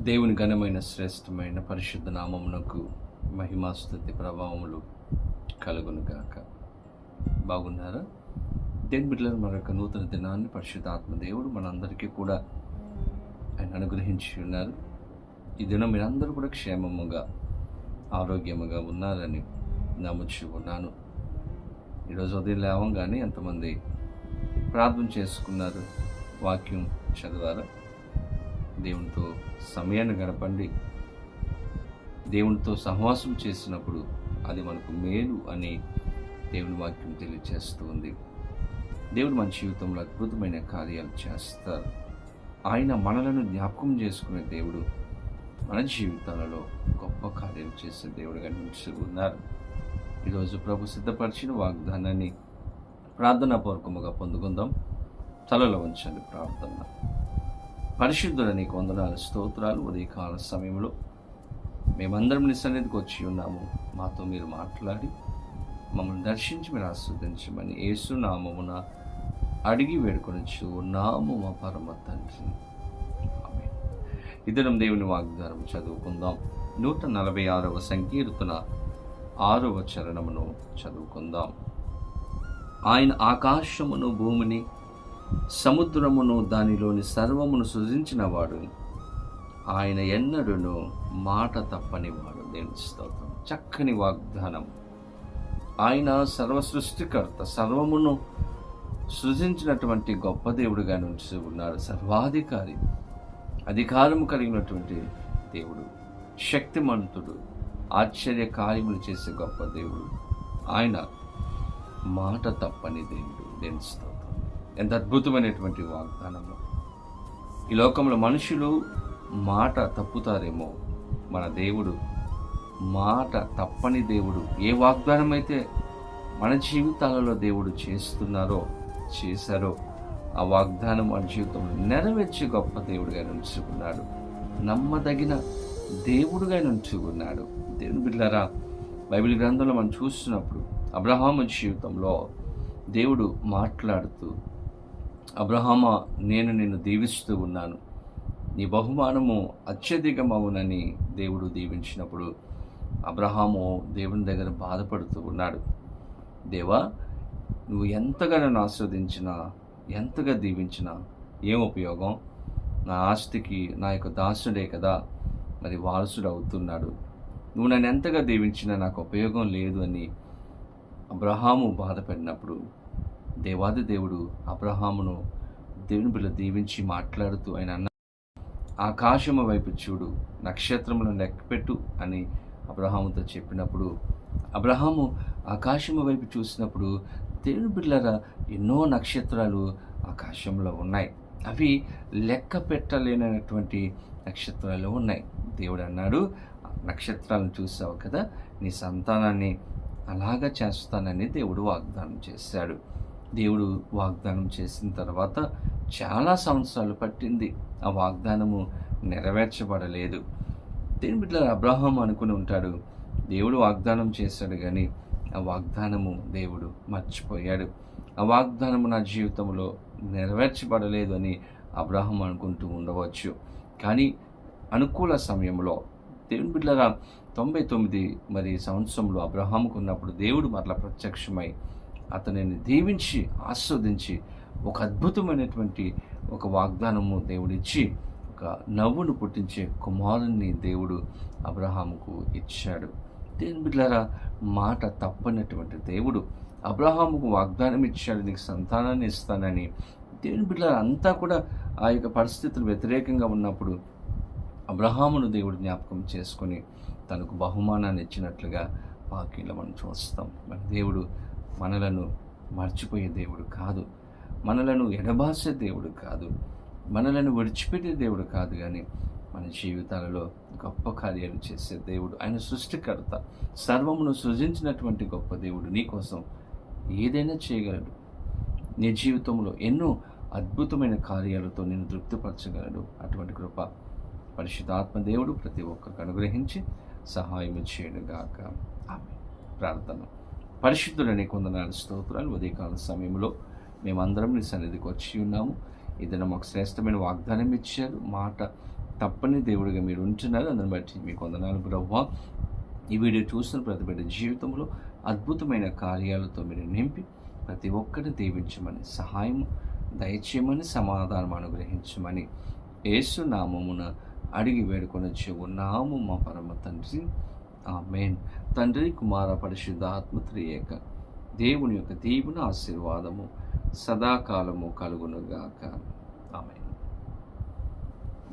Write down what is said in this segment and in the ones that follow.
దేవుని ఘనమైన శ్రేష్టమైన పరిశుద్ధ నామమునకు మహిమాస్తుతి ప్రభావములు కలుగునుగాక బాగున్నారా? దేని బిడ్డలను మరొక నూతన దినాన్ని పరిశుద్ధాత్మ దేవుడు మనందరికీ కూడా ఆయన అనుగ్రహించి ఉన్నారు. ఈ దినం మీరందరూ కూడా క్షేమముగా ఆరోగ్యముగా ఉన్నారని నమ్ముచి ఉన్నాను. ఈరోజు ఉదయం లేవంగానే ఎంతమంది ప్రార్థన చేసుకున్నారు వాక్యం చదివారా? దేవునితో సమయాన్ని గడపండి. దేవునితో సహవాసం చేసినప్పుడు అది మనకు మేలు అని దేవుని వాక్యం తెలియజేస్తూ ఉంది దేవుడు మన జీవితంలో అద్భుతమైన కార్యాలు చేస్తారు. ఆయన మనలను జ్ఞాపకం చేసుకునే దేవుడు మన జీవితాలలో గొప్ప కార్యాలు చేసే దేవుడుగా నిలిచి ఉన్నారు. ఈరోజు ప్రభు సిద్ధపరిచిన వాగ్దానాన్ని ప్రార్థనాపూర్వకముగా పొందుకుందాం. తలలో ఉంచండి ప్రార్థన. పరిశుద్ధుల నీకు వందనాలు స్తోత్రాలు ఉదయకాల సమయంలో మేమందరం నీ సన్నిధికి వచ్చి ఉన్నాము. మాతో మీరు మాట్లాడి మమ్మల్ని దర్శించి మీరు ఆస్వాదించమని ఏసునామమున అడిగి వేడుకొనొచ్చు నాము మా పరమ తండ్రి. ఇద్దరం దేవుని వాగ్దానం చదువుకుందాం. నూట నలభై ఆరవ సంకీర్తన ఆరవ చరణమును చదువుకుందాం. ఆయన ఆకాశమును భూమిని సముద్రమును దానిలోని సర్వమును సృజించినవాడు ఆయన ఎన్నడూను మాట తప్పనివాడు. దేవుని స్తోత్రం. చక్కని వాగ్దానం. ఆయన సర్వ సృష్టికర్త సర్వమును సృజించినటువంటి గొప్ప దేవుడుగా నుంచి ఉన్నారు. సర్వాధికారి అధికారము కలిగినటువంటి దేవుడు శక్తిమంతుడు ఆశ్చర్య కార్యములు చేసే గొప్ప దేవుడు. ఆయన మాట తప్పని దేవుడు. దేవుని ఎంత అద్భుతమైనటువంటి వాగ్దానము. ఈ లోకంలో మనుషులు మాట తప్పుతారేమో. మన దేవుడు మాట తప్పని దేవుడు. ఏ వాగ్దానం అయితే మన జీవితాలలో దేవుడు చేస్తున్నారో చేశారో ఆ వాగ్దానం మన జీవితంలో నెరవేర్చి గొప్ప దేవుడిగా నుంచుకున్నాడు నమ్మదగిన దేవుడుగా నుంచుకున్నాడు దేవుని బిడ్డారా బైబిల్ గ్రంథంలో మనం చూస్తున్నప్పుడు అబ్రహాము జీవితంలో దేవుడు మాట్లాడుతూ అబ్రహామ నేను నిన్ను దీవిస్తూ ఉన్నాను. నీ బహుమానము అత్యధికమవునని దేవుడు దీవించినప్పుడు అబ్రహాము దేవుని దగ్గర బాధపడుతూ ఉన్నాడు. దేవా నువ్వు ఎంతగా నన్ను ఆస్వాదించినా ఎంతగా దీవించినా ఏం ఉపయోగం? నా ఆస్తికి నా యొక్క దాసుడే కదా మరి వారసుడు అవుతున్నాడు. నువ్వు నన్ను ఎంతగా దీవించినా నాకు ఉపయోగం లేదు అని అబ్రహాము బాధపడినప్పుడు దేవాది దేవుడు అబ్రహామును దేవుని బిడ్డ దీవించి మాట్లాడుతూ ఆయన అన్న ఆకాశము వైపు చూడు నక్షత్రములను లెక్కపెట్టు అని అబ్రహాముతో చెప్పినప్పుడు అబ్రహాము ఆకాశము వైపు చూసినప్పుడు దేవుని బిడ్డలారా ఎన్నో నక్షత్రాలు ఆకాశంలో ఉన్నాయి. అవి లెక్క పెట్టలేనటువంటి నక్షత్రాలు ఉన్నాయి. దేవుడు అన్నాడు నక్షత్రాలను చూసావు కదా నీ సంతానాన్ని అలాగా చేస్తానని దేవుడు వాగ్దానం చేశాడు. దేవుడు వాగ్దానం చేసిన తర్వాత చాలా సంవత్సరాలు పట్టింది. ఆ వాగ్దానము నెరవేర్చబడలేదు. దీని బిడ్డ అబ్రాహం అనుకుని ఉంటాడు. దేవుడు వాగ్దానం చేశాడు కానీ ఆ వాగ్దానము దేవుడు మర్చిపోయాడు. ఆ వాగ్దానము నా జీవితంలో నెరవేర్చబడలేదు అని అబ్రాహం అనుకుంటూ ఉండవచ్చు. కానీ అనుకూల సమయంలో దేవుని బిడ్డగా తొంభై తొమ్మిది మరి సంవత్సరంలో అబ్రహాంకు ఉన్నప్పుడు దేవుడు మరలా ప్రత్యక్షమై అతనిని దీవించి ఆస్వాదించి ఒక అద్భుతమైనటువంటి ఒక వాగ్దానము దేవుడిచ్చి ఒక నవ్వును పుట్టించే కుమారుణ్ణి దేవుడు అబ్రహాముకు ఇచ్చాడు. దేని బిడ్డారా మాట తప్పనటువంటి దేవుడు అబ్రహాముకు వాగ్దానం ఇచ్చాడు నీకు సంతానాన్ని ఇస్తానని. దేవుని బిడ్డలారా అంతా కూడా ఆ యొక్క పరిస్థితులు వ్యతిరేకంగా ఉన్నప్పుడు అబ్రహామును దేవుడు జ్ఞాపకం చేసుకొని తనకు బహుమానాన్ని ఇచ్చినట్లుగా వాక్యంలో మనం చూస్తాం. మన దేవుడు మనలను మర్చిపోయే దేవుడు కాదు. మనలను ఎడబాసే దేవుడు కాదు. మనలను విడిచిపెట్టే దేవుడు కాదు కానీ మన జీవితాలలో గొప్ప కార్యాలు చేసే దేవుడు ఆయన సృష్టికర్త సర్వమును సృజించినటువంటి గొప్ప దేవుడు నీ కోసం ఏదైనా చేయగలడు. నీ జీవితంలో ఎన్నో అద్భుతమైన కార్యాలతో నేను తృప్తిపరచగలడు. అటువంటి కృప పరిశుద్ధాత్మ దేవుడు ప్రతి ఒక్కరికి అనుగ్రహించి సహాయం చేయడుగాక ఆమె ప్రార్థన. పరిశుద్ధులని కొందనాలు స్తోత్రాలు ఉదయకాల సమయంలో మేమందరం నీ సన్నిధికి వచ్చి ఉన్నాము. ఏదైనా మాకు శ్రేష్టమైన వాగ్దానం ఇచ్చారు. మాట తప్పని దేవుడిగా మీరు ఉంటున్నారు. అందుని బట్టి మీ కొందనాలు బ్రహ్మ ఈ వీడియో చూస్తున్న ప్రతి బిడ్డ జీవితంలో అద్భుతమైన కార్యాలతో మీరు నింపి ప్రతి ఒక్కరిని దీవించమని సహాయం దయచేయమని సమాధానం అనుగ్రహించమని యేసు నామమున అడిగి వేడుకొని వచ్చి ఉన్నాము మా పరమ తండ్రి. ఆమెన్. తండ్రి కుమార పరిశుద్ధ ఆత్మత్రియేక దేవుని యొక్క దీవున ఆశీర్వాదము సదాకాలము కలుగునుగాక. ఆమె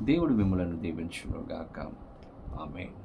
దేవుడు మిమ్మలను దీవించునుగాక. ఆమెన్.